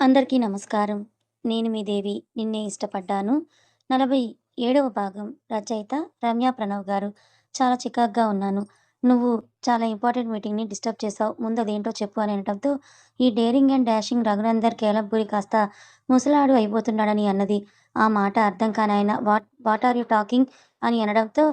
అందరికీ నమస్కారం. నేను మీ దేవి. నిన్నే ఇష్టపడ్డాను. 47వ భాగం. రచయిత రమ్య ప్రణవ్ గారు. చాలా చికాగ్గా ఉన్నాను. నువ్వు చాలా ఇంపార్టెంట్ మీటింగ్‌ని డిస్టర్బ్ చేశావు. ముందదేంటో చెప్పు అని అనటంతో, ఈ daring and dashing Raghunandan Kelampuri కాస్త ముసలాడు అయిపోతున్నాడని అన్నది. ఆ మాట అర్థం కానాయన what what are you talking? అని అనడంతో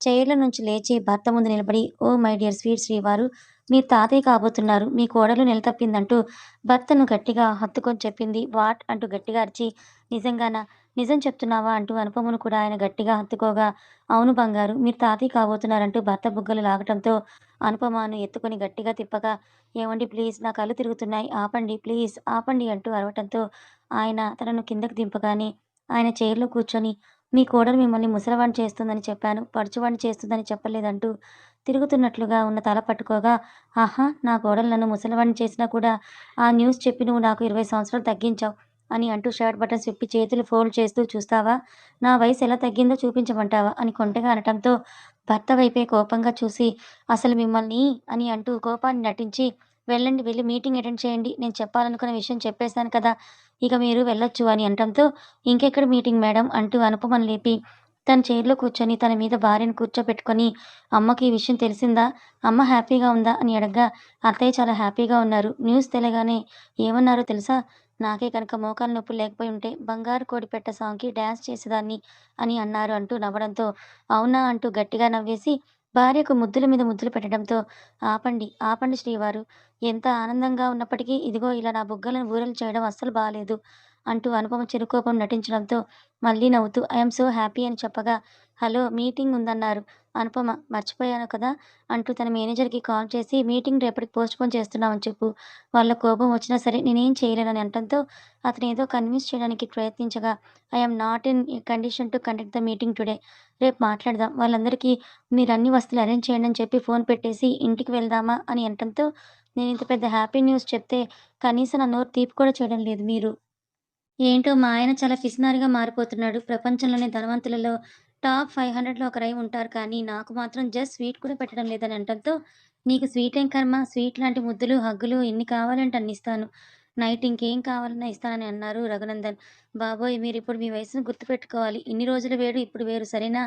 చైర్ల నుంచి లేచి భర్త ముందు నిలబడి ఓ మై డియర్ స్వీట్ శ్రీవారు మీరు తాతయ్య కాబోతున్నారు. మీ కోడలు నిలతప్పిందంటూ భర్తను గట్టిగా హత్తుకొని చెప్పింది. వాట్? అంటూ గట్టిగా అరిచి నిజంగానా? నిజం చెప్తున్నావా? అంటూ అనుపమును కూడా ఆయన గట్టిగా హత్తుకోగా అవును బంగారు మీరు తాతయ్య కాబోతున్నారంటూ భర్త బుగ్గలు లాగటంతో అనుపమాను ఎత్తుకొని గట్టిగా తిప్పగా ఏమండి ప్లీజ్ నా కళ్ళు తిరుగుతున్నాయి. ఆపండి. ప్లీజ్ ఆపండి అంటూ అరవటంతో ఆయన తనను కిందకు దింపగానే ఆయన చైర్‌లో కూర్చొని మీ కోడలు మిమ్మల్ని ముసలివాడిని చేస్తుందని చెప్పాను. పడుచువాణి చేస్తుందని చెప్పలేదంటూ తిరుగుతున్నట్లుగా ఉన్న తల పట్టుకోగా ఆహా! నా గోడలు నన్ను ముసలివాడిని చేసినా కూడా ఆ న్యూస్ చెప్పి నువ్వు నాకు 20 సంవత్సరాలు తగ్గించావు అని అంటూ షర్ట్ బటన్స్ విప్పి చేతులు ఫోల్డ్ చేస్తూ చూస్తావా? నా వయసు ఎలా తగ్గిందో చూపించమంటావా? అని కొంటగా అనటంతో భర్త వైపే కోపంగా చూసి అసలు మిమ్మల్ని అని అంటూ కోపాన్ని నటించి వెళ్ళండి వెళ్ళి మీటింగ్ అటెండ్ చేయండి. నేను చెప్పాలనుకున్న విషయం చెప్పేశాను కదా! ఇక మీరు వెళ్ళొచ్చు అని అనటంతో ఇంకెక్కడ మీటింగ్ మేడం అంటూ అనుపమని లేపి తన చైర్‌లో కూర్చొని తన మీద భార్యను కూర్చోబెట్టుకొని అమ్మకి ఈ విషయం తెలిసిందా? అమ్మ హ్యాపీగా ఉందా? అని అడగ్గా అత్తయ్య చాలా హ్యాపీగా ఉన్నారు. న్యూస్ తెలియగానే ఏమన్నారో తెలుసా? నాకే కనుక మోకాలు నొప్పులు లేకపోయి ఉంటే బంగారు కోడిపెట్ట సాంగ్‌కి డాన్స్ చేసేదాన్ని అని అన్నారు అంటూ నవ్వడంతో అవునా? అంటూ గట్టిగా నవ్వేసి భార్యకు ముద్దుల మీద ముద్దులు పెట్టడంతో ఆపండి. ఆపండి శ్రీవారు. ఎంత ఆనందంగా ఉన్నప్పటికీ ఇదిగో ఇలా నా బుగ్గలను ఊరలు చేయడం అస్సలు బాగాలేదు అంటూ అనుపమ చిరుకోపం నటించడంతో మళ్ళీ నవ్వుతూ ఐఎమ్ సో హ్యాపీ అని చెప్పగా హలో మీటింగ్ ఉందన్నారు. అనుపమ మర్చిపోయాను కదా! అంటూ తన మేనేజర్‌కి కాల్ చేసి మీటింగ్ రేపటికి పోస్ట్‌పోన్ చేస్తున్నామని చెప్పు. వాళ్ళ కోపం వచ్చినా సరే నేనేం చేయలేనని అంటంతో అతను ఏదో కన్విన్స్ చేయడానికి ప్రయత్నించగా I'm not in condition to conduct the meeting today. రేపు మాట్లాడదాం. వాళ్ళందరికీ మీరు అన్ని వస్తువులు అరేంజ్ చేయండి అని చెప్పి ఫోన్ పెట్టేసి ఇంటికి వెళ్దామా? అని అంటంతో నేను ఇంత పెద్ద హ్యాపీ న్యూస్ చెప్తే కనీసం నా నోరు తీపి కూడా చేయడం లేదు మీరు. ఏంటో మా ఆయన చాలా పిసినారిగా మారిపోతున్నాడు. ప్రపంచంలోనే ధనవంతులలో టాప్ 500లో ఒకరై ఉంటారు కానీ నాకు మాత్రం జస్ట్ స్వీట్ కూడా పెట్టడం లేదని అంటంతో నీకు స్వీట్ ఏం కర్మ? స్వీట్ లాంటి ముద్దులు, హగ్గులు ఎన్ని కావాలంటే అన్ని ఇస్తాను. నైట్ ఇంకేం కావాలన్నా ఇస్తానని అన్నారు రఘునందన్. బాబోయ్! మీరు ఇప్పుడు మీ వయసును గుర్తుపెట్టుకోవాలి. ఇన్ని రోజులు వేడు ఇప్పుడు వేరు సరేనా?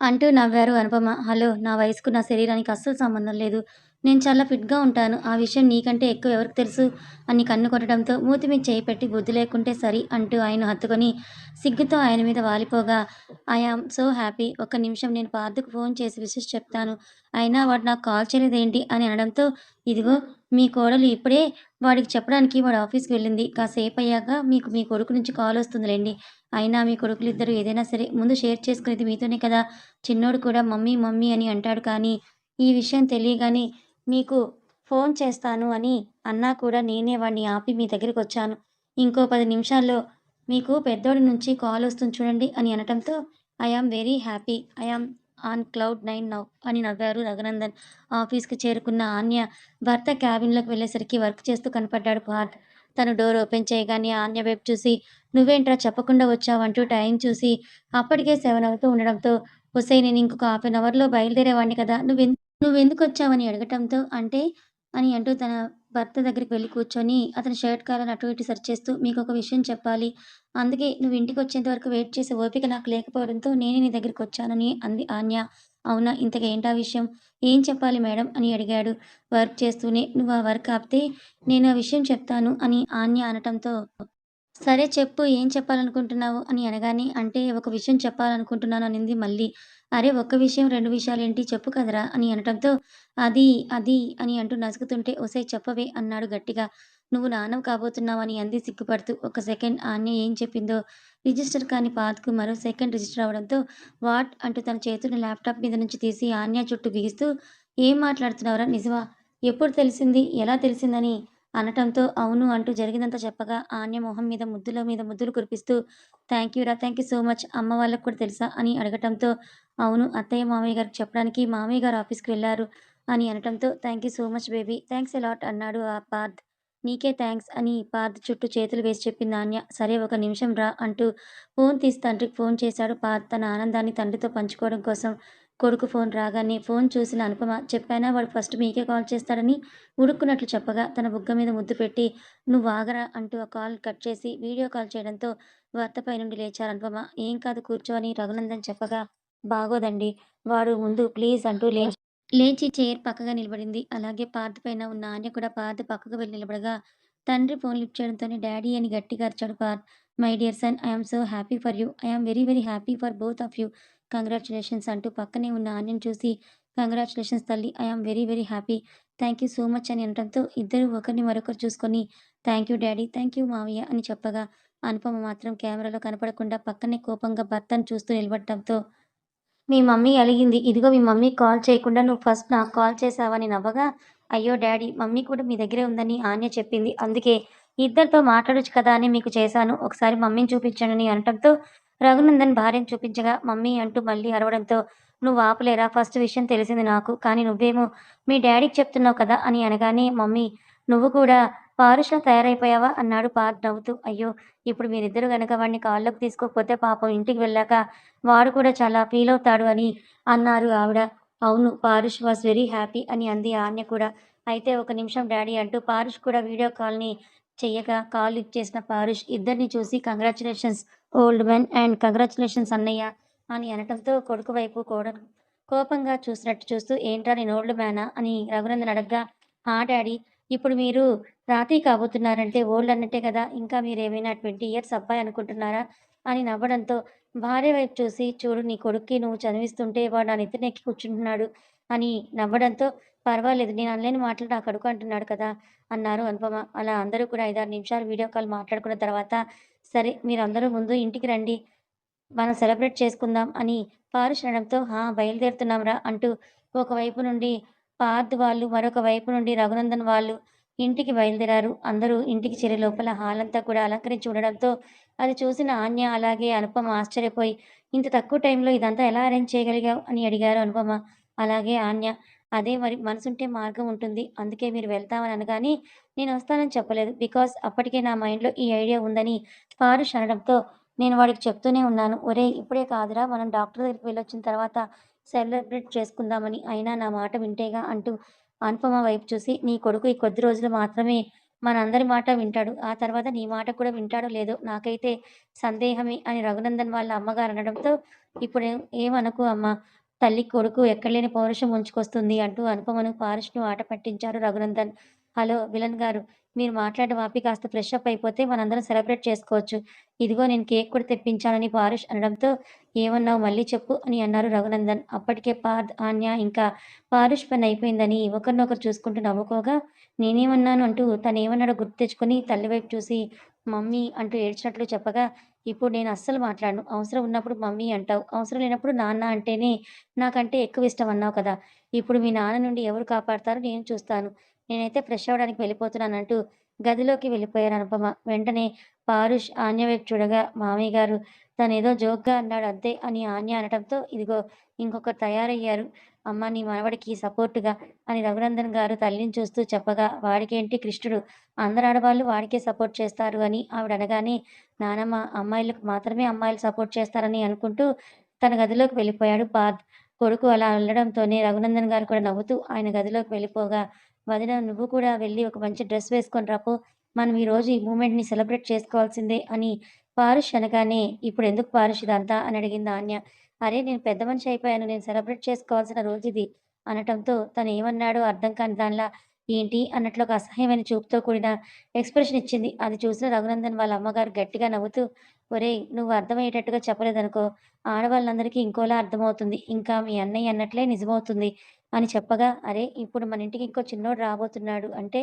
అంటూ నవ్వారు అనుపమ. హలో! నా వయసుకు నా శరీరానికి అస్సలు సంబంధం లేదు. నేను చాలా ఫిట్‌గా ఉంటాను. ఆ విషయం నీకంటే ఎక్కువ ఎవరికి తెలుసు? అని కన్ను కొట్టడంతో మూతి మీద చేయి పెట్టి బుద్ధి లేకుంటే సరి అంటూ ఆయన హత్తుకొని సిగ్గుతో ఆయన మీద వాలిపోగా ఐయామ్ సో హ్యాపీ. ఒక్క నిమిషం నేను పార్థకు ఫోన్ చేసి విషయం చెప్తాను. అయినా వాడు నాకు కాల్ చేయలేదేంటి? అని అనడంతో ఇదిగో మీ కోడలు ఇప్పుడే వాడికి చెప్పడానికి వాడు ఆఫీస్‌కి వెళ్ళింది. కాసేపు అయ్యాక మీకు మీ కొడుకు నుంచి కాల్ వస్తుందిలేండి అయినా మీ కొడుకులు ఇద్దరు ఏదైనా సరే ముందు షేర్ చేసుకునేది మీతోనే కదా! చిన్నోడు కూడా మమ్మీ మమ్మీ అని అంటాడు కానీ ఈ విషయం తెలియగానే మీకు ఫోన్ చేస్తాను అని అన్నా కూడా నేనే వాడిని ఆపి మీ దగ్గరికి వచ్చాను ఇంకో పది నిమిషాల్లో మీకు పెద్దోడి నుంచి కాల్ వస్తుంది చూడండి అని అనటంతో I'm very happy. I'm on cloud nine now అని నవ్వారు రఘునందన్. ఆఫీస్‌కి చేరుకున్న ఆన్య భర్త క్యాబిన్‌లోకి వెళ్ళేసరికి వర్క్ చేస్తూ కనపడ్డాడు పార్థ్. తను డోర్ ఓపెన్ చేయగానే ఆన్య వైపు చూసి నువ్వేంట్రా చెప్పకుండా వచ్చావంటూ టైం చూసి అప్పటికే సెవెన్ అవుతూ ఉండడంతో ఒసేయ్ నేను ఇంకొక హాఫ్ ఎన్ అవర్‌లో బయలుదేరేవాడిని కదా! నువ్వు నువ్వెందుకొచ్చావని అడగటంతో అంటే అని అంటూ తన భర్త దగ్గరికి వెళ్ళి కూర్చొని అతని షర్ట్ కాలర్ అటు ఇటు సరిచేస్తూ మీకొక విషయం చెప్పాలి. అందుకే నువ్వు ఇంటికొచ్చేంత వరకు వెయిట్ చేసే ఓపిక నాకు లేకపోవడంతో నేనే నీ దగ్గరికి వచ్చానని అంది ఆన్య. అవునా? ఇంతగా ఏంటా విషయం? ఏం చెప్పాలి మేడం? అని అడిగాడు వర్క్ చేస్తూనే. నువ్వు ఆ వర్క్ ఆపితే నేను ఆ విషయం చెప్తాను అని ఆన్య అనటంతో సరే చెప్పు ఏం చెప్పాలనుకుంటున్నావు? అని అనగానే అంటే ఒక విషయం చెప్పాలనుకుంటున్నాను అనింది మళ్ళీ. అరే ఒక్క విషయం, రెండు విషయాలు ఏంటి చెప్పు కదరా! అని అనటంతో అది అది అని అంటూ నసుకుతుంటే ఒసే చెప్పవే అన్నాడు గట్టిగా. నువ్వు నాన్నవు కాబోతున్నావని అంది సిగ్గుపడుతూ. ఒక సెకండ్ ఆన్య ఏం చెప్పిందో రిజిస్టర్ కాని పాత్కు మరో సెకండ్ రిజిస్టర్ అవడంతో వాట్? అంటూ తన చేతుని ల్యాప్‌టాప్ మీద నుంచి తీసి ఆన్య చుట్టూ బిగిస్తూ ఏం మాట్లాడుతున్నావురా? నిజమా? ఎప్పుడు తెలిసింది? ఎలా తెలిసిందని అనటంతో అవును అంటూ జరిగిందంతా చెప్పగా ఆన్య మొహం మీద ముద్దుల మీద ముద్దులు కురిపిస్తూ థ్యాంక్ యూ రా యూ సో మచ్. అమ్మ వాళ్ళకు కూడా తెలుసా? అని అడగటంతో అవును అత్తయ్య మామయ్య గారికి చెప్పడానికి మామయ్య గారు ఆఫీస్‌కి వెళ్ళారు అని అనటంతో thank you so much baby. Thanks a lot అన్నాడు ఆ పార్థ్. నీకే థ్యాంక్స్ అని పార్థ్ చుట్టూ చేతులు వేసి చెప్పింది ఆన్య. సరే ఒక నిమిషం రా అంటూ ఫోన్ తీసి తండ్రికి ఫోన్ చేశాడు పార్థ్ తన ఆనందాన్ని తండ్రితో పంచుకోవడం కోసం. కొడుకు ఫోన్ రాగానే ఫోన్ చూసిన అనుపమ చెప్పానా వాడు ఫస్ట్ మీకే కాల్ చేస్తాడని? ఉడుక్కున్నట్లు చెప్పగా తన బుగ్గ మీద ముద్దు పెట్టి నువ్వు ఆగరా అంటూ ఆ కాల్ కట్ చేసి వీడియో కాల్ చేయడంతో భర్తపై నుండి లేచారు అనుపమ. ఏం కాదు కూర్చోని రఘునందన్ చెప్పగా బాగోదండి వాడు ముందు ప్లీజ్ అంటూ లేచి లేచి చైర్ పక్కగా నిలబడింది. అలాగే పార్థ పైన ఉన్న ఆన్య కూడా పార్థ పక్కకు వెళ్ళి నిలబడగా తండ్రి ఫోన్ లిఫ్ట్ చేయడంతోనే డాడీ అని గట్టిగా అరిచాడు Parth my dear son I'm so happy for you. I'm very very happy for both of you. Congratulations అంటూ పక్కనే ఉన్న ఆన్యను చూసి కంగ్రాచులేషన్స్ తల్లి I'm very very happy thank you so much అని అనడంతో ఇద్దరు ఒకరిని మరొకరు చూసుకొని thank you daddy thank you మావయ్య అని చెప్పగా అనుపమ మాత్రం కెమెరాలో కనపడకుండా పక్కనే కోపంగా భర్తను చూస్తూ నిలబడటంతో మీ మమ్మీ అలిగింది. ఇదిగో మీ మమ్మీ కాల్ చేయకుండా నువ్వు ఫస్ట్ నాకు కాల్ చేసావని నవ్వగా అయ్యో డాడీ మమ్మీ కూడా మీ దగ్గరే ఉందని ఆన్య చెప్పింది. అందుకే ఇద్దరితో మాట్లాడొచ్చు కదా అని మీకు చేశాను. ఒకసారి మమ్మీని చూపించండి అనటంతో రఘునందన్ భార్యను చూపించగా మమ్మీ అంటూ మళ్ళీ అరవడంతో నువ్వు ఆపలేరా? ఫస్ట్ విషయం తెలిసింది నాకు. కానీ నువ్వేమో మీ డాడీకి చెప్తున్నావు కదా అని అనగానే మమ్మీ నువ్వు కూడా పారుషలా తయారైపోయావా? అన్నాడు పార్క్ నవ్వుతూ. అయ్యో ఇప్పుడు మీరిద్దరు గనక వాడిని కాళ్ళకు తీసుకోకపోతే పాపం ఇంటికి వెళ్ళాక వాడు కూడా చాలా ఫీల్ అవుతాడు అని అన్నారు ఆవిడ. అవును పారుష్ వాస్ వెరీ హ్యాపీ అని అంది ఆన్య కూడా. అయితే ఒక నిమిషం డాడీ అంటూ పారుష్ కూడా వీడియో కాల్ని చెయ్యగా కాల్ లిఫ్ట్ చేసిన పారుష్ ఇద్దరిని చూసి congratulations old man and congratulations అన్నయ్య అని అనటంతో కొడుకు వైపు కోడ కోపంగా చూసినట్టు చూస్తూ ఏంట్రా నేను ఓల్డ్ మ్యానా? అని రఘునందన్ అడగ్గా ఆ డాడీ ఇప్పుడు మీరు రాతి కాబోతున్నారంటే ఓల్డ్ అన్నట్టే కదా ఇంకా మీరు ఏమైనా ట్వంటీ ఇయర్స్ అబ్బాయి అనుకుంటున్నారా? అని నవ్వడంతో భార్య వైపు చూసి చూడు నీ కొడుక్కి నువ్వు చదివిస్తుంటే వాడు నా నెత్తిన కూర్చుంటున్నాడు అని నవ్వడంతో పర్వాలేదు నేను అనలేని మాటలు నాకు అడుగు అంటున్నాడు కదా అన్నారు అనుపమ. అలా అందరూ కూడా ఐదారు నిమిషాలు వీడియో కాల్ మాట్లాడుకున్న తర్వాత సరే మీరందరూ ముందు ఇంటికి రండి మనం సెలబ్రేట్ చేసుకుందాం అని పారుష్ అనడంతో హా బయలుదేరుతున్నాం రా అంటూ ఒకవైపు నుండి పార్థ్ వాళ్ళు మరొక వైపు నుండి రఘునందన్ వాళ్ళు ఇంటికి బయలుదేరారు. అందరూ ఇంటికి చేరే లోపల హాల్ అంతా కూడా అలంకరించి ఉండడంతో అది చూసిన ఆన్య అలాగే అనుపమ ఆశ్చర్యపోయి ఇంత తక్కువ టైంలో ఇదంతా ఎలా అరేంజ్ చేయగలిగావు? అని అడిగారు అనుపమ. అలాగే ఆన్య అదే మరి మనసుంటే మార్గం ఉంటుంది. అందుకే మీరు వెళ్తామని అనగానే నేను వస్తానని చెప్పలేదు. బికాస్ అప్పటికే నా మైండ్లో ఈ ఐడియా ఉందని పారుష్ అనడంతో నేను వాడికి చెప్తూనే ఉన్నాను. ఒరే ఇప్పుడే కాదురా మనం డాక్టర్ దగ్గరికి వెళ్ళొచ్చిన తర్వాత సెలబ్రేట్ చేసుకుందామని. అయినా నా మాట వింటేగా అంటూ అనుపమ వైపు చూసి నీ కొడుకు ఈ కొద్ది రోజులు మాత్రమే మనందరి మాట వింటాడు. ఆ తర్వాత నీ మాట కూడా వింటాడో లేదో నాకైతే సందేహమే అని రఘునందన్ వాళ్ళ అమ్మగారు అనడంతో ఇప్పుడు ఏమనకు అమ్మ? తల్లి కొడుకు ఎక్కడలేని పౌరుషం ఉంచుకొస్తుంది అంటూ అనుపమను పారుష్ను ఆట పట్టించారు రఘునందన్. హలో విలన్ గారు మీరు మాట్లాడే వాపి కాస్త ఫ్రెష్ అప్ అయిపోతే మనందరం సెలబ్రేట్ చేసుకోవచ్చు. ఇదిగో నేను కేక్ కూడా తెప్పించానని పారుష్ అనడంతో ఏమన్నావు మళ్ళీ చెప్పు అని అన్నారు రఘునందన్. అప్పటికే పార్థ్ ఆన్య ఇంకా పారుష్ పని అయిపోయిందని ఒకరినొకరు చూసుకుంటూ నవ్వుకోగా నేనేమన్నాను అంటూ తను ఏమన్నాడో గుర్తు తెచ్చుకొని తల్లి వైపు చూసి మమ్మీ అంటూ ఏడ్చినట్లు చెప్పగా ఇప్పుడు నేను అస్సలు మాట్లాడను. అవసరం ఉన్నప్పుడు మమ్మీ అంటావు అవసరం లేనప్పుడు నాన్న అంటేనే నాకంటే ఎక్కువ ఇష్టం అన్నావు కదా. ఇప్పుడు మీ నాన్న నుండి ఎవరు కాపాడతారో నేను చూస్తాను. నేనైతే ఫ్రెష్ అవ్వడానికి వెళ్ళిపోతున్నాను అంటూ గదిలోకి వెళ్ళిపోయారు అనుపమ. వెంటనే పారుష్ ఆన్య వైపు చూడగా మామయ్య గారు తను ఏదో జోక్గా అన్నాడు అంతే అని ఆన్య అనటంతో ఇదిగో ఇంకొకరు తయారయ్యారు. అమ్మ నీ మనవడికి సపోర్టుగా అని రఘునందన్ గారు తల్లిని చూస్తూ చెప్పగా వాడికేంటి కృష్ణుడు? అందరు ఆడవాళ్ళు వాడికే సపోర్ట్ చేస్తారు అని ఆవిడ అనగానే నానమ్మ అమ్మాయిలకు మాత్రమే అమ్మాయిలు సపోర్ట్ చేస్తారని అనుకుంటూ తన గదిలోకి వెళ్ళిపోయాడు పార్థ్. కొడుకు అలా వెళ్ళడంతోనే రఘునందన్ గారు కూడా నవ్వుతూ ఆయన గదిలోకి వెళ్ళిపోగా వదిన నువ్వు కూడా వెళ్ళి ఒక మంచి డ్రెస్ వేసుకొని రాపో. మనం ఈ రోజు ఈ మూమెంట్ని సెలబ్రేట్ చేసుకోవాల్సిందే అని పారుష్ అనగానే ఇప్పుడు ఎందుకు పారుష్ ఇదంతా? అని అడిగింది ఆన్య. అరే నేను పెద్ద మనిషి అయిపోయాను నేను సెలబ్రేట్ చేసుకోవాల్సిన రోజు ఇది అనటంతో తను ఏమన్నాడో అర్థం కాని దానిలా ఏంటి అన్నట్లు ఒక అసహ్యమైన చూపుతో కూడిన ఎక్స్ప్రెషన్ ఇచ్చింది. అది చూసిన రఘునందన్ వాళ్ళ అమ్మగారు గట్టిగా నవ్వుతూ ఒరేయ్ నువ్వు అర్థమయ్యేటట్టుగా చెప్పలేదనుకో ఆడవాళ్ళందరికీ ఇంకోలా అర్థమవుతుంది. ఇంకా మీ అన్నయ్య అన్నట్లే నిజమవుతుంది అని చెప్పగా అరే ఇప్పుడు మన ఇంటికి ఇంకో చిన్నోడు రాబోతున్నాడు. అంటే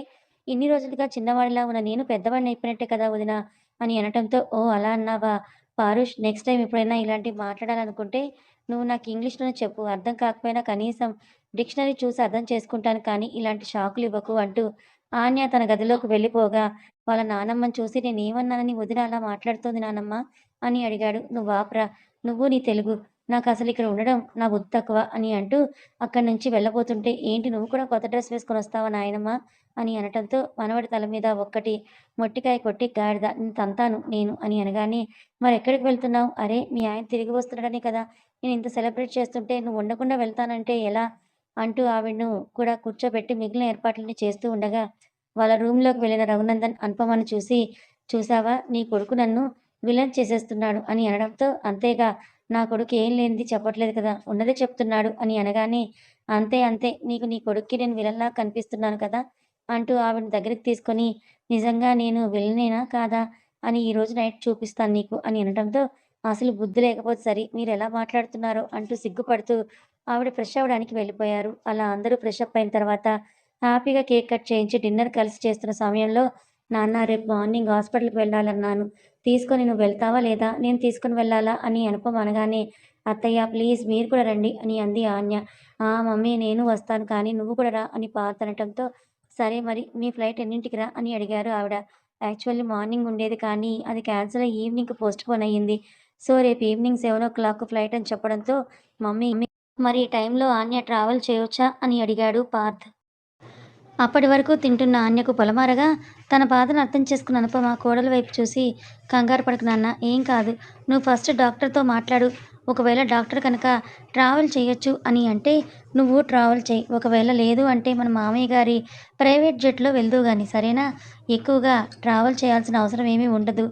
ఇన్ని రోజులుగా చిన్నవాడిలా ఉన్న నేను పెద్దవాడిని అయిపోయినట్టే కదా వదిన అని అనటంతో ఓ అలా అన్నావా? పారుష్ నెక్స్ట్ టైం ఎప్పుడైనా ఇలాంటివి మాట్లాడాలనుకుంటే నువ్వు నాకు ఇంగ్లీష్లోనే చెప్పు. అర్థం కాకపోయినా కనీసం డిక్షనరీ చూసి అర్థం చేసుకుంటాను కానీ ఇలాంటి షాకులు ఇవ్వకు అంటూ ఆన్య తన గదిలోకి వెళ్ళిపోగా వాళ్ళ నానమ్మని చూసి నేనేమన్నానని వదిన అలా మాట్లాడుతోంది నానమ్మ అని అడిగాడు. నువ్వు ఆపరా. నువ్వు నీ తెలుగు. నాకు అసలు ఇక్కడ ఉండడం నా బుద్ధి తక్కువ అని అంటూ అక్కడి నుంచి వెళ్ళబోతుంటే, "ఏంటి నువ్వు కూడా కొత్త డ్రెస్ వేసుకొని వస్తావా నాయనమ్మ" అని అనటంతో మనవడి తల మీద ఒక్కటి మొట్టికాయ కొట్టి, "గాడిద తంతాను నేను" అని అనగానే, మరి ఎక్కడికి వెళ్తున్నావు?" "అరే! మీ ఆయన తిరిగి వస్తున్నాడనే కదా నేను ఇంత సెలబ్రేట్ చేస్తుంటే నువ్వు ఉండకుండా వెళ్తానంటే ఎలా?" అంటూ ఆవిడను కూడా కూర్చోబెట్టి మిగిలిన ఏర్పాట్లని చేస్తూ ఉండగా, వాళ్ళ రూమ్‌లోకి వెళ్ళిన రఘునందన్ అనుపమను చూసి, "చూసావా నీ కొడుకు నన్ను విలన్ చేసేస్తున్నాడు" అని అనడంతో, "అంతేగా నా కొడుకు ఏం లేనిది చెప్పట్లేదు కదా! ఉన్నదే చెప్తున్నాడు" అని అనగానే, "అంతే అంతే నీకు నీ కొడుక్కి నేను విలన్‌లా కనిపిస్తున్నాను కదా!" అంటూ ఆవిడని దగ్గరికి తీసుకొని, "నిజంగా నేను విలనేనా కాదా అని ఈ రోజు నైట్ చూపిస్తాను నీకు" అని వినడంతో "అసలు బుద్ధి లేకపోతే సరే మీరు ఎలా మాట్లాడుతున్నారో" అంటూ సిగ్గుపడుతూ ఆవిడ ఫ్రెష్ అవ్వడానికి వెళ్ళిపోయారు. అలా అందరూ ఫ్రెష్ అప్ అయిన తర్వాత హ్యాపీగా కేక్ కట్ చేయించి డిన్నర్ కలిసి చేస్తున్న సమయంలో, "నాన్న రేపు మార్నింగ్ హాస్పిటల్‌కి వెళ్ళాలన్నాను. తీసుకొని నువ్వు వెళ్తావా లేదా? నేను తీసుకొని వెళ్ళాలా?" అని అనుపమ అనగానే, "అత్తయ్య ప్లీజ్ మీరు కూడా రండి" అని అంది ఆన్య. "ఆ! మమ్మీ నేను వస్తాను కానీ నువ్వు కూడా రా" అని పార్థ్ అనటంతో, "సరే మరి మీ ఫ్లైట్ ఎన్నింటికి రా అని అడిగారు ఆవిడ. "యాక్చువల్లీ మార్నింగ్ ఉండేది కానీ అది క్యాన్సిల్ అయ్యి ఈవినింగ్ పోస్ట్‌పోన్ అయ్యింది. సో రేపు ఈవినింగ్ 7:00 ఫ్లైట్ అని చెప్పడంతో, మమ్మీ మరి ఈ టైంలో ఆన్య ట్రావెల్ చేయొచ్చా?" అని అడిగాడు పార్థ్. అప్పటి వరకు తింటున్న ఆన్యకు పొలమారగా, తన బాధను అర్థం చేసుకున్న అనుపమ కోడల వైపు చూసి, "కంగారు పడకు నాన్న ఏం కాదు. నువ్వు ఫస్ట్ డాక్టర్‌తో మాట్లాడు. ఒకవేళ డాక్టర్ కనుక ట్రావెల్ చేయొచ్చు అని అంటే నువ్వు ట్రావెల్ చేయి ఒకవేళ లేదు అంటే మన మామయ్య గారి ప్రైవేట్ జెట్‌లో వెళ్దువు కానీ సరేనా? ఎక్కువగా ట్రావెల్ చేయాల్సిన అవసరం ఏమీ ఉండదు.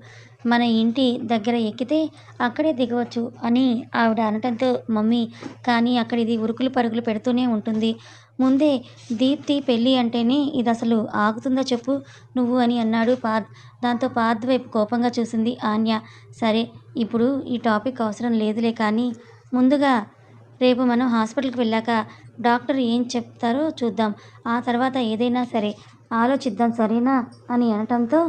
మన ఇంటి దగ్గర ఎక్కితే అక్కడే దిగవచ్చు" అని ఆవిడ అనటంతో, "మమ్మీ కానీ అక్కడ ఇది ఉరుకులు పరుగులు పెడుతూనే ఉంటుంది. ముందే దీప్తి పెళ్ళి అంటేనే ఇది అసలు ఆగుతుందా చెప్పు నువ్వు" అని అన్నాడు పార్థ్. దాంతో పార్థ్ వైపు కోపంగా చూసింది ఆన్య. "సరే ఇప్పుడు ఈ టాపిక్ అవసరం లేదులే కానీ ముందుగా రేపు మనం హాస్పిటల్‌కి వెళ్ళాక డాక్టర్ ఏం చెప్తారో చూద్దాం. ఆ తర్వాత ఏదైనా సరే ఆలోచిద్దాం సరేనా?" అని అనటంతో,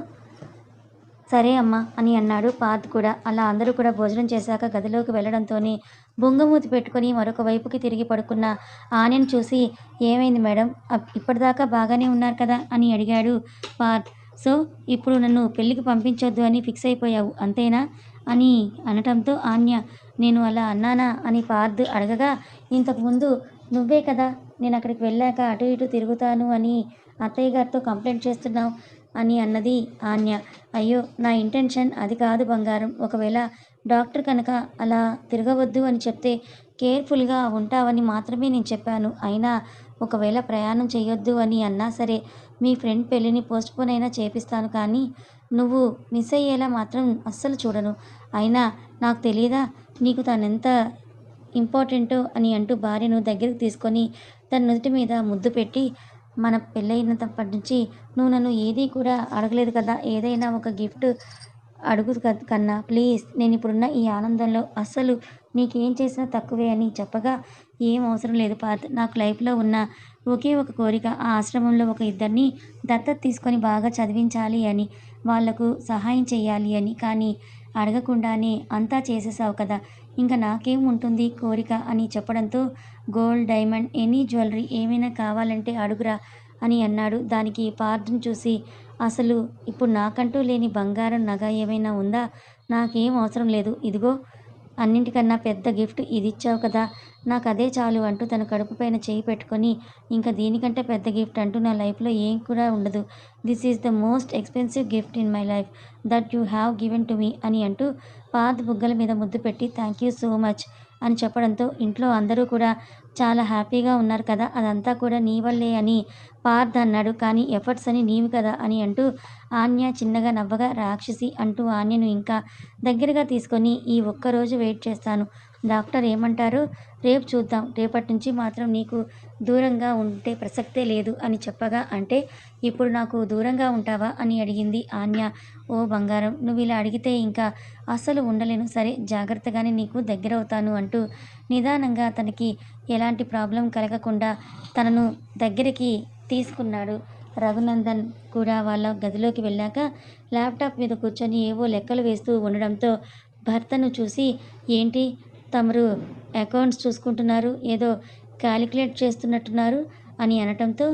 "సరే అమ్మా" అని అన్నాడు పార్థ్ కూడా. అలా అందరూ కూడా భోజనం చేశాక గదిలోకి వెళ్ళడంతోనే బొంగమూతి పెట్టుకొని మరొక వైపుకి తిరిగి పడుకున్న ఆనెను చూసి, "ఏమైంది మేడం? ఇప్పటిదాకా బాగానే ఉన్నారు కదా" అని అడిగాడు పార్థ్. "సో ఇప్పుడు నన్ను పెళ్ళికి పంపించొద్దు అని ఫిక్స్ అయిపోయావు అంతేనా?" అని అనటంతో ఆన్య, "నేను అలా అన్నానా?" అని పార్థ్ అడగగా, ఇంతకుముందు నువ్వే కదా నేను అక్కడికి వెళ్ళాక అటు ఇటు తిరుగుతాను అని అత్తయ్య గారితో కంప్లైంట్ చేస్తున్నావు" అని అన్నది ఆన్య. "అయ్యో! నా ఇంటెన్షన్ అది కాదు బంగారం. ఒకవేళ డాక్టర్ కనుక అలా తిరగవద్దు అని చెప్తే కేర్‌ఫుల్‌గా ఉంటావని మాత్రమే నేను చెప్పాను. అయినా ఒకవేళ ప్రయాణం చేయొద్దు అని అన్నా సరే మీ ఫ్రెండ్ పెళ్ళిని పోస్ట్‌పోన్ అయినా చేపిస్తాను కానీ నువ్వు మిస్ అయ్యేలా మాత్రం అస్సలు చూడను. అయినా నాకు తెలియదా నీకు తనెంత ఇంపార్టెంటో" అని అంటూ భార్యను దగ్గరికి తీసుకొని తన నుదుటి మీద ముద్దు పెట్టి, "మన పెళ్ళయినప్పటి నుంచి నువ్వు నన్ను ఏదీ కూడా అడగలేదు కదా ఏదైనా ఒక గిఫ్ట్ అడుగు కన్నా ప్లీజ్ నేను ఇప్పుడున్న ఈ ఆనందంలో అస్సలు నీకేం చేసినా తక్కువే" అని చెప్పగా, "ఏం అవసరం లేదు పార్థ్. నాకు లైఫ్‌లో ఉన్న ఒకే ఒక కోరిక ఆ ఆశ్రమంలో ఒక ఇద్దరిని దత్తత తీసుకొని బాగా చదివించాలి అని, వాళ్ళకు సహాయం చేయాలి అని. కానీ అడగకుండానే అంతా చేసేసావు కదా ఇంకా నాకేం ఉంటుంది కోరిక" అని చెప్పడంతో, "గోల్డ్, డైమండ్, ఎనీ జ్యువెలరీ ఏమైనా కావాలంటే అడుగురా" అని అన్నాడు. దానికి పార్థను చూసి, "అసలు ఇప్పుడు నాకంటూ లేని బంగారం నగ ఏమైనా ఉందా? నాకేం అవసరం లేదు. ఇదిగో అన్నింటికన్నా పెద్ద గిఫ్ట్ ఇది ఇచ్చావు కదా నాకు అదే చాలు" అంటూ తన కడుపుపైన చేయి పెట్టుకొని, ఇంకా దీనికంటే పెద్ద గిఫ్ట్ అంటూ నా లైఫ్‌లో ఏం కూడా ఉండదు. This is the most expensive gift in my life that you have given to me" అని అంటూ పార్థ్ బుగ్గల మీద ముద్దు పెట్టి, థ్యాంక్ యూ సో మచ్" అని చెప్పడంతో ఇంట్లో అందరూ కూడా చాలా హ్యాపీగా ఉన్నారు కదా అదంతా కూడా నీ వల్లే అని పార్థ్ అన్నాడు. "కానీ ఎఫర్ట్స్ అని నీవి కదా" అని అంటూ ఆన్య చిన్నగా నవ్వగా, "రాక్షసి" అంటూ ఆన్యను ఇంకా దగ్గరగా తీసుకొని, "ఈ ఒక్కరోజు వెయిట్ చేస్తాను. డాక్టర్ ఏమంటారో రేపు చూద్దాం. రేపటి నుంచి మాత్రం నీకు దూరంగా ఉంటే ప్రసక్తే లేదు" అని చెప్పగా, "అంటే ఇప్పుడు నాకు దూరంగా ఉంటావా?" అని అడిగింది ఆన్య. "ఓ బంగారం నువ్వు ఇలా అడిగితే ఇంకా అస్సలు ఉండలేను. సరే జాగ్రత్తగానే నీకు దగ్గరవుతాను" అంటూ నిదానంగా తనకి ఎలాంటి ప్రాబ్లం కలగకుండా తనను దగ్గరికి తీసుకున్నాడు. రఘునందన్ కూడా వాళ్ళ గదిలోకి వెళ్ళాక ల్యాప్‌టాప్ మీద కూర్చొని ఏవో లెక్కలు వేస్తూ ఉండడంతో భర్తను చూసి, "ఏంటి తమరు అకౌంట్స్ చూసుకుంటున్నారు? ఏదో క్యాలిక్యులేట్ చేస్తున్నట్టున్నారు" అని అనటంతో,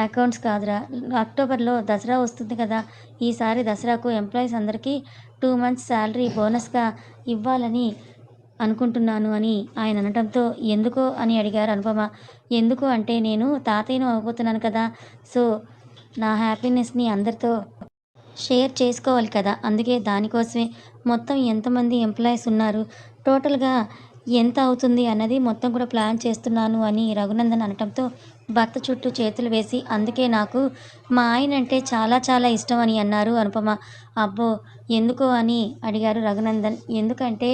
"అకౌంట్స్ కాదురా అక్టోబర్‌లో దసరా వస్తుంది కదా ఈసారి దసరాకు ఎంప్లాయీస్ అందరికీ టూ మంత్స్ శాలరీ బోనస్‌గా ఇవ్వాలని అనుకుంటున్నాను అని ఆయన అనటంతో ఎందుకో అని అడిగారు అనుపమ ఎందుకు అంటే నేను తాతయ్యను అవ్వబోతున్నాను కదా సో నా హ్యాపీనెస్ని అందరితో షేర్ చేసుకోవాలి కదా అందుకే దానికోసమే మొత్తం ఎంతమంది ఎంప్లాయీస్ ఉన్నారు టోటల్గా ఎంత అవుతుంది అన్నది మొత్తం కూడా ప్లాన్ చేస్తున్నాను అని రఘునందన్ అనటంతో భర్త చుట్టూ చేతులు వేసి అందుకే నాకు మా ఆయన అంటే చాలా చాలా ఇష్టం అని అన్నారు అనుపమ. అబ్బో ఎందుకో అని అడిగారు రఘునందన్. ఎందుకంటే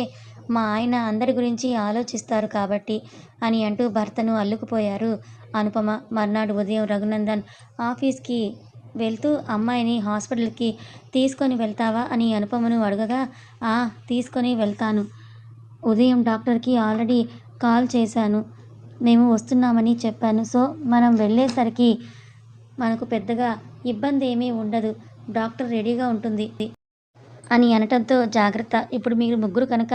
మా ఆయన అందరి గురించి ఆలోచిస్తారు కాబట్టి అని అంటూ భర్తను అల్లుకుపోయారు అనుపమ. మర్నాడు ఉదయం రఘునందన్ ఆఫీస్కి వెళ్తూ అమ్మాయిని హాస్పిటల్కి తీసుకొని వెళ్తావా? అని అనుపమను అడగగా ఆ తీసుకొని వెళ్తాను. ఉదయం డాక్టర్కి ఆల్రెడీ కాల్ చేశాను. మేము వస్తున్నామని చెప్పాను. సో మనం వెళ్ళేసరికి మనకు పెద్దగా ఇబ్బంది ఏమీ ఉండదు. డాక్టర్ రెడీగా ఉంటుంది అని అనటంతో జాగ్రత్త. ఇప్పుడు మీరు ముగ్గురు కనుక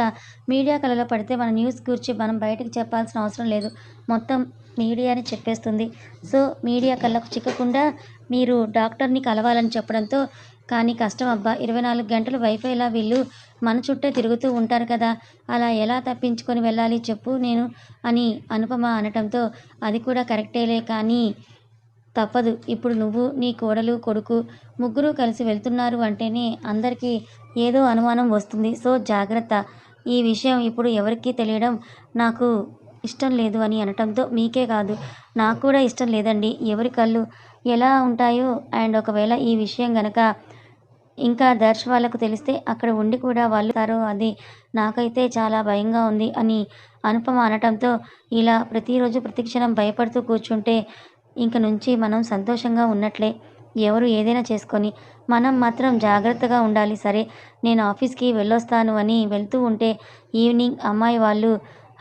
మీడియా కళలో పడితే మన న్యూస్ గురించి మనం బయటకు చెప్పాల్సిన అవసరం లేదు. మొత్తం మీడియాని చెప్పేస్తుంది. సో మీడియా కళ్ళకు చిక్కకుండా మీరు డాక్టర్ని కలవాలని చెప్పడంతో కానీ కష్టం అబ్బా ఇరవై నాలుగు గంటలు వైఫైలా వీళ్ళు మన చుట్టే తిరుగుతూ ఉంటారు కదా అలా ఎలా తప్పించుకొని వెళ్ళాలి చెప్పు నేను అని అనుపమ అనటంతో అది కూడా కరెక్టేలే కానీ తప్పదు. ఇప్పుడు నువ్వు నీ కోడలు కొడుకు ముగ్గురు కలిసి వెళ్తున్నారు అంటేనే అందరికీ ఏదో అనుమానం వస్తుంది. సో జాగ్రత్త. ఈ విషయం ఇప్పుడు ఎవరికీ తెలియడం నాకు ఇష్టం లేదు అని అనటంతో మీకే కాదు. నాకు కూడా ఇష్టం లేదండి. ఎవరి కళ్ళు ఎలా ఉంటాయో అండ్ ఒకవేళ ఈ విషయం గనక ఇంకా దర్శ్ వాళ్ళకు తెలిస్తే అక్కడ ఉండి కూడా వాళ్ళు తారు అది నాకైతే చాలా భయంగా ఉంది అని అనుపమ అనటంతో ఇలా ప్రతిరోజు ప్రతిక్షణం భయపడుతూ కూర్చుంటే ఇంక నుంచి మనం సంతోషంగా ఉన్నట్లే. ఎవరు ఏదైనా చేసుకొని మనం మాత్రం జాగ్రత్తగా ఉండాలి. సరే నేను ఆఫీస్కి వెళ్ళొస్తాను అని వెళ్తూ ఉంటే ఈవినింగ్ అమ్మాయి వాళ్ళు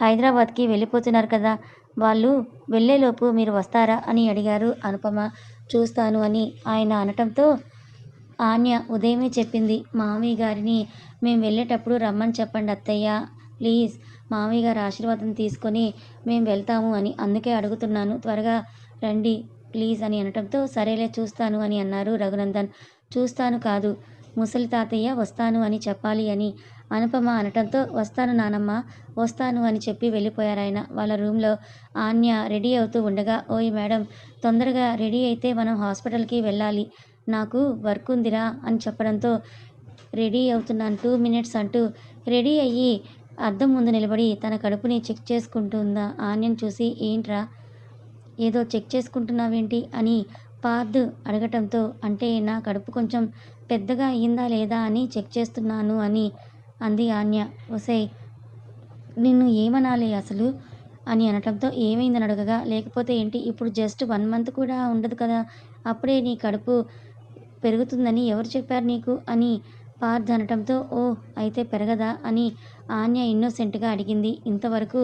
హైదరాబాద్కి వెళ్ళిపోతున్నారు కదా వాళ్ళు వెళ్ళేలోపు మీరు వస్తారా అని అడిగారు అనుపమ. చూస్తాను అని ఆయన అనటంతో ఆన్య ఉదయమే చెప్పింది మామయ్య గారిని. మేము వెళ్ళేటప్పుడు రమ్మని చెప్పండి అత్తయ్య. ప్లీజ్ మామయ్య గారి ఆశీర్వాదం తీసుకొని మేము వెళ్తాము అని అందుకే అడుగుతున్నాను. త్వరగా రండి ప్లీజ్ అని అనటంతో సరేలే చూస్తాను అని అన్నారు రఘునందన్. చూస్తాను కాదు ముసలి తాతయ్య వస్తాను అని చెప్పాలి అని అనుపమ అనటంతో వస్తాను నానమ్మ వస్తాను అని చెప్పి వెళ్ళిపోయారు ఆయన. వాళ్ళ రూమ్లో ఆన్య రెడీ అవుతూ ఉండగా ఓయ్ మేడం తొందరగా రెడీ అయితే మనం హాస్పిటల్కి వెళ్ళాలి. నాకు వర్క్ ఉందిరా అని చెప్పడంతో రెడీ అవుతున్నాను టూ మినిట్స్ అంటూ రెడీ అయ్యి అద్దం ముందు నిలబడి తన కడుపుని చెక్ చేసుకుంటుందా ఆన్యను చూసి ఏంట్రా? ఏదో చెక్ చేసుకుంటున్నావేంటి? అని పార్థ్ అడగటంతో అంటే నా కడుపు కొంచెం పెద్దగా అయ్యిందా లేదా అని చెక్ చేస్తున్నాను అని అంది ఆన్య. ఒసే నిన్ను ఏమనాలి అసలు? అని అనటంతో ఏమైందని అడగగా లేకపోతే ఏంటి? ఇప్పుడు జస్ట్ వన్ మంత్ కూడా ఉండదు కదా అప్పుడే నీ కడుపు పెరుగుతుందని ఎవరు చెప్పారు నీకు? అని పార్థ్ అనటంతో ఓ అయితే పెరగదా? అని ఆన్య ఇన్నోసెంట్గా అడిగింది. ఇంతవరకు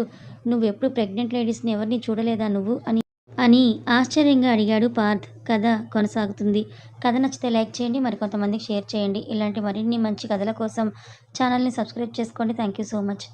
నువ్వెప్పుడు ప్రెగ్నెంట్ లేడీస్ని ఎవరిని చూడలేదా నువ్వు? అని అని ఆశ్చర్యంగా అడిగాడు పార్థ్ కథ కొనసాగుతుంది. కథ నచ్చితే లైక్ చేయండి మరి కొంతమందికి షేర్ చేయండి. ఇలాంటి మరిన్ని మంచి కథల కోసం ఛానల్ని సబ్స్క్రైబ్ చేసుకోండి. Thank you so much.